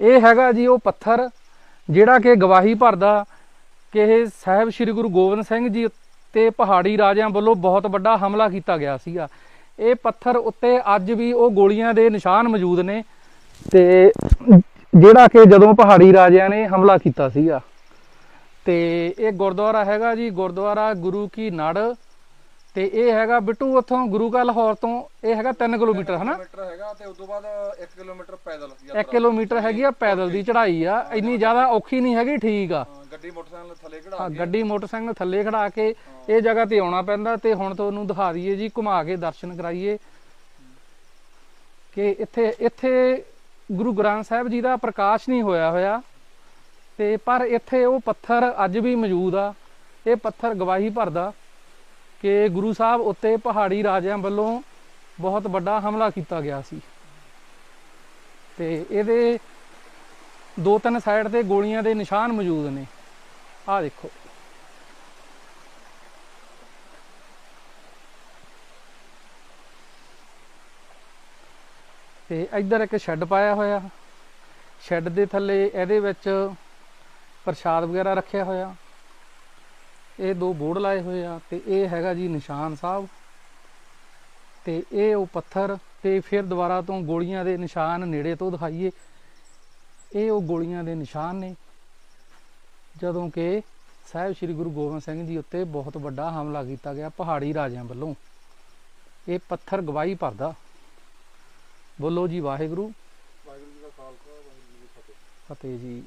ਇਹ ਹੈਗਾ ਜੀ ਉਹ ਪੱਥਰ ਜਿਹੜਾ ਕਿ ਗਵਾਹੀ ਭਰਦਾ ਕਿ ਇਹ ਸਾਹਿਬ ਸ੍ਰੀ ਗੁਰੂ ਗੋਬਿੰਦ ਸਿੰਘ ਜੀ ਉੱਤੇ ਪਹਾੜੀ ਰਾਜਿਆਂ ਵੱਲੋਂ ਬਹੁਤ ਵੱਡਾ ਹਮਲਾ ਕੀਤਾ ਗਿਆ ਸੀਗਾ। ਇਹ ਪੱਥਰ ਉੱਤੇ ਅੱਜ ਵੀ ਉਹ ਗੋਲੀਆਂ ਦੇ ਨਿਸ਼ਾਨ ਮੌਜੂਦ ਨੇ ਤੇ ਜਿਹੜਾ ਕਿ ਜਦੋਂ ਪਹਾੜੀ ਰਾਜਿਆਂ ਨੇ ਹਮਲਾ ਕੀਤਾ ਸੀਗਾ। ਤੇ ਇਹ ਗੁਰਦੁਆਰਾ ਹੈਗਾ ਜੀ, ਗੁਰਦੁਆਰਾ ਗੁਰੂ ਕੀ ਨੜ ਤੇ ਇਹ ਹੈਗਾ ਬਿੱਟੂ ਉੱਥੋਂ ਗੁਰੂ ਕਾ ਲਾਹੌਰ ਤੋਂ ਇਹ ਹੈਗਾ 3 ਕਿਲੋਮੀਟਰ ਹਨਾ? ਕਿਲੋਮੀਟਰ ਹੈਗਾ ਤੇ ਉਸ ਤੋਂ ਬਾਅਦ 1 ਕਿਲੋਮੀਟਰ ਪੈਦਲ 1 ਕਿਲੋਮੀਟਰ ਹੈਗੀ ਆ ਪੈਦਲ ਦੀ ਚੜ੍ਹਾਈ ਆ ਇੰਨੀ ਜ਼ਿਆਦਾ ਔਖੀ ਨਹੀਂ ਹੈਗੀ ਠੀਕ ਆ। ਹਾਂ, ਗੱਡੀ ਮੋਟਰਸਾਈਕਲ ਥੱਲੇ ਹਾਂ, ਖੜਾ ਕੇ। ਗੱਡੀ ਮੋਟਰਸਾਈਕਲ ਥੱਲੇ ਖੜਾ ਕੇ ਇਹ ਜਗ੍ਹਾ ਤੇ ਆਉਣਾ ਪੈਂਦਾ ਤੇ ਹੁਣ ਤੁਹਾਨੂੰ ਦਿਖਾ ਦਈਏ ਜੀ ਘੁਮਾ ਕੇ ਦਰਸ਼ਨ ਕਰਾਈਏ। ਕਿ ਇੱਥੇ ਇੱਥੇ ਗੁਰੂ ਗ੍ਰੰਥ ਸਾਹਿਬ ਜੀ ਦਾ ਪ੍ਰਕਾਸ਼ ਨਹੀਂ ਹੋਇਆ ਹੋਇਆ ਤੇ ਪਰ ਇੱਥੇ ਉਹ ਪੱਥਰ ਅੱਜ ਵੀ ਮੌਜੂਦ ਆ। ਇਹ ਪੱਥਰ ਗਵਾਹੀ ਭਰਦਾ। ਕਿ ਗੁਰੂ ਸਾਹਿਬ ਉੱਤੇ ਪਹਾੜੀ ਰਾਜਿਆਂ ਵੱਲੋਂ ਬਹੁਤ ਵੱਡਾ ਹਮਲਾ ਕੀਤਾ ਗਿਆ ਸੀ। ਤੇ ਇਹਦੇ ਦੋ ਤਿੰਨ ਸਾਈਡ ਤੇ ਗੋਲੀਆਂ ਦੇ ਨਿਸ਼ਾਨ ਮੌਜੂਦ ਨੇ। ਆਹ ਦੇਖੋ। ਤੇ ਇੱਧਰ ਇੱਕ ਸ਼ੈੱਡ ਪਾਇਆ ਹੋਇਆ। ਸ਼ੈੱਡ ਦੇ ਥੱਲੇ ਇਹਦੇ ਵਿੱਚ ਪ੍ਰਸ਼ਾਦ ਵਗੈਰਾ ਰੱਖਿਆ ਹੋਇਆ। ਇਹ ਦੋ ਬੋਰਡ ਲਾਏ ਹੋਏ ਆ ਤੇ ਇਹ ਹੈਗਾ ਜੀ ਨਿਸ਼ਾਨ ਸਾਹਿਬ। ਤੇ ਇਹ ਉਹ ਪੱਥਰ ਤੇ ਫਿਰ ਦੁਬਾਰਾ ਤੋਂ ਗੋਲੀਆਂ ਦੇ ਨਿਸ਼ਾਨ ਨੇੜੇ ਤੋਂ ਦਿਖਾਈਏ। ਇਹ ਉਹ ਗੋਲੀਆਂ ਦੇ ਨਿਸ਼ਾਨ ਨੇ ਜਦੋਂ ਕਿ ਸਾਹਿਬ ਸ੍ਰੀ ਗੁਰੂ ਗੋਬਿੰਦ ਸਿੰਘ ਜੀ ਉੱਤੇ ਬਹੁਤ ਵੱਡਾ ਹਮਲਾ ਕੀਤਾ ਗਿਆ ਪਹਾੜੀ ਰਾਜਿਆਂ ਵੱਲੋਂ। ਇਹ ਪੱਥਰ ਗਵਾਹੀ ਭਰਦਾ। ਬੋਲੋ ਜੀ ਵਾਹਿਗੁਰੂ। ਵਾਹਿਗੁਰੂ ਜੀ ਦਾ ਖਾਲਸਾ ਵਾਹਿਗੁਰੂ ਜੀ ਕੀ ਫਤਿਹ। ਫਤਿਹ ਜੀ।